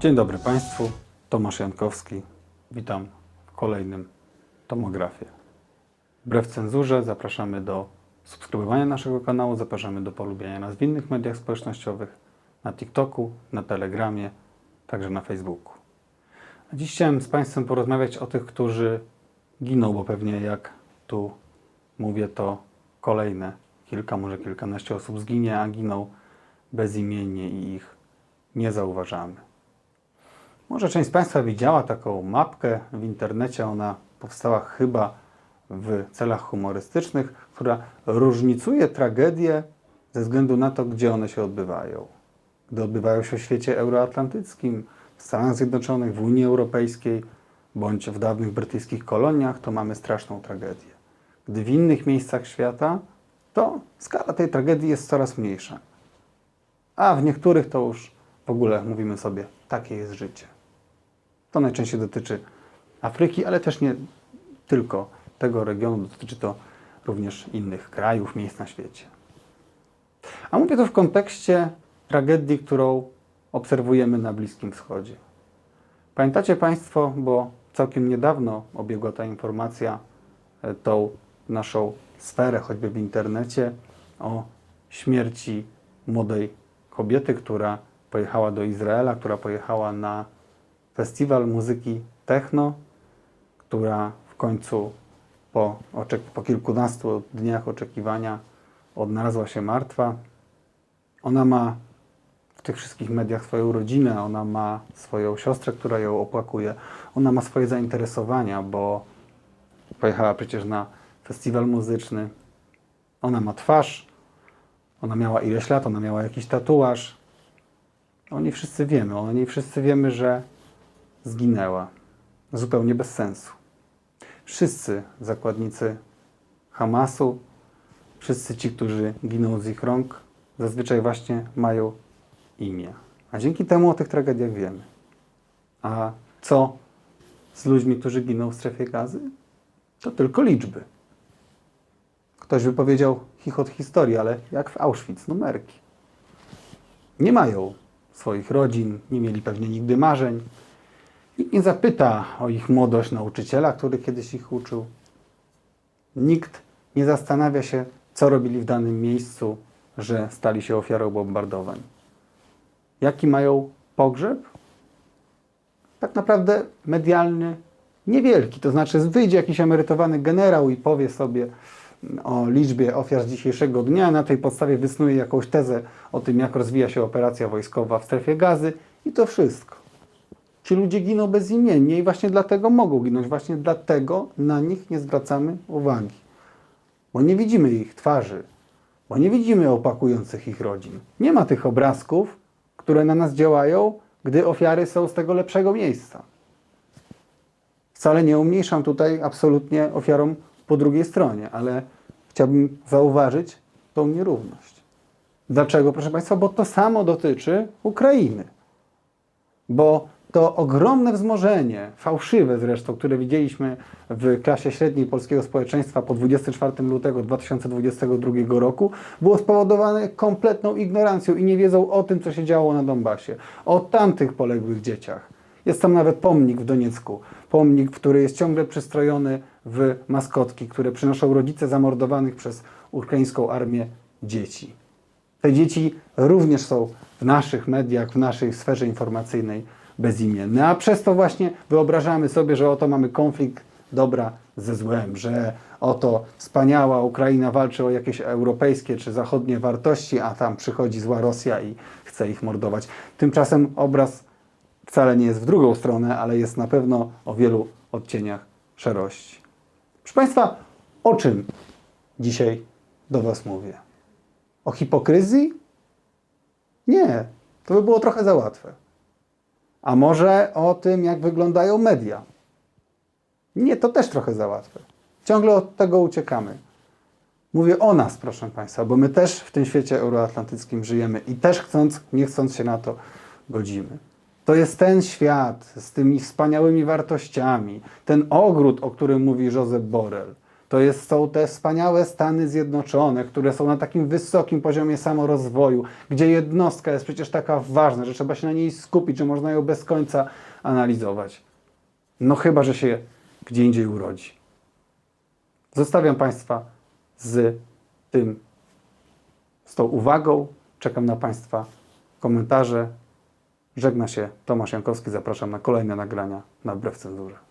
Dzień dobry Państwu, Tomasz Jankowski. Witam w kolejnym Tomografie. Wbrew cenzurze zapraszamy do subskrybowania naszego kanału, zapraszamy do polubiania nas w innych mediach społecznościowych, na TikToku, na Telegramie, także na Facebooku. A dziś chciałem z Państwem porozmawiać o tych, którzy giną, bo pewnie jak tu mówię, to kolejne kilka, może kilkanaście osób zginie, a giną bezimiennie i ich nie zauważamy. Może część z Państwa widziała taką mapkę w internecie. Ona powstała chyba w celach humorystycznych, która różnicuje tragedie ze względu na to, gdzie one się odbywają. Gdy odbywają się w świecie euroatlantyckim, w Stanach Zjednoczonych, w Unii Europejskiej bądź w dawnych brytyjskich koloniach, to mamy straszną tragedię. Gdy w innych miejscach świata, to skala tej tragedii jest coraz mniejsza. A w niektórych to już w ogóle mówimy sobie, takie jest życie. To najczęściej dotyczy Afryki, ale też nie tylko tego regionu, dotyczy to również innych krajów, miejsc na świecie. A mówię to w kontekście tragedii, którą obserwujemy na Bliskim Wschodzie. Pamiętacie Państwo, bo całkiem niedawno obiegła ta informacja e, tą naszą sferę, choćby w internecie, o śmierci młodej kobiety, która pojechała do Izraela, która pojechała na festiwal muzyki techno, która w końcu po, po kilkunastu dniach oczekiwania odnalazła się martwa. Ona ma w tych wszystkich mediach swoją rodzinę, ona ma swoją siostrę, która ją opłakuje, ona ma swoje zainteresowania, bo pojechała przecież na festiwal muzyczny. Ona ma twarz, ona miała ileś lat, ona miała jakiś tatuaż. O niej wszyscy wiemy, o niej wszyscy wiemy, że zginęła. Zupełnie bez sensu. Wszyscy zakładnicy Hamasu, wszyscy ci, którzy giną z ich rąk, zazwyczaj właśnie mają imię. A dzięki temu o tych tragediach wiemy. A co z ludźmi, którzy giną w strefie gazy? To tylko liczby. Ktoś by powiedział chichot historii, ale jak w Auschwitz, numerki. Nie mają swoich rodzin, nie mieli pewnie nigdy marzeń. Nikt nie zapyta o ich młodość nauczyciela, który kiedyś ich uczył. Nikt nie zastanawia się, co robili w danym miejscu, że stali się ofiarą bombardowań. Jaki mają pogrzeb? Tak naprawdę medialny, niewielki. To znaczy, wyjdzie jakiś emerytowany generał i powie sobie o liczbie ofiar z dzisiejszego dnia, na tej podstawie wysnuje jakąś tezę o tym, jak rozwija się operacja wojskowa w strefie gazy i to wszystko. Ci ludzie giną bezimiennie i właśnie dlatego mogą ginąć, właśnie dlatego na nich nie zwracamy uwagi. Bo nie widzimy ich twarzy, bo nie widzimy opakujących ich rodzin. Nie ma tych obrazków, które na nas działają, gdy ofiary są z tego lepszego miejsca. Wcale nie umniejszam tutaj absolutnie ofiarom po drugiej stronie, ale chciałbym zauważyć tą nierówność. Dlaczego, proszę Państwa? Bo to samo dotyczy Ukrainy. Bo to ogromne wzmożenie, fałszywe zresztą, które widzieliśmy w klasie średniej polskiego społeczeństwa po 24 lutego 2022 roku, było spowodowane kompletną ignorancją i nie wiedzą o tym, co się działo na Donbasie, o tamtych poległych dzieciach. Jest tam nawet pomnik w Doniecku, pomnik, który jest ciągle przystrojony w maskotki, które przynoszą rodzice zamordowanych przez ukraińską armię dzieci. Te dzieci również są w naszych mediach, w naszej sferze informacyjnej bezimienne. A przez to właśnie wyobrażamy sobie, że oto mamy konflikt dobra ze złem, że oto wspaniała Ukraina walczy o jakieś europejskie czy zachodnie wartości, a tam przychodzi zła Rosja i chce ich mordować. Tymczasem obraz wcale nie jest w drugą stronę, ale jest na pewno o wielu odcieniach szarości. Proszę Państwa, o czym dzisiaj do Was mówię? O hipokryzji? Nie, to by było trochę za łatwe. A może o tym, jak wyglądają media? Nie, to też trochę za łatwe. Ciągle od tego uciekamy. Mówię o nas, proszę Państwa, bo my też w tym świecie euroatlantyckim żyjemy i też chcąc, nie chcąc się na to godzimy. To jest ten świat z tymi wspaniałymi wartościami, ten ogród, o którym mówi Josep Borrell. To jest, są te wspaniałe Stany Zjednoczone, które są na takim wysokim poziomie samorozwoju, gdzie jednostka jest przecież taka ważna, że trzeba się na niej skupić, że można ją bez końca analizować. No chyba, że się gdzie indziej urodzi. Zostawiam Państwa z tym, z tą uwagą. Czekam na Państwa komentarze. Żegna się Tomasz Jankowski. Zapraszam na kolejne nagrania na Wbrew Cenzurze.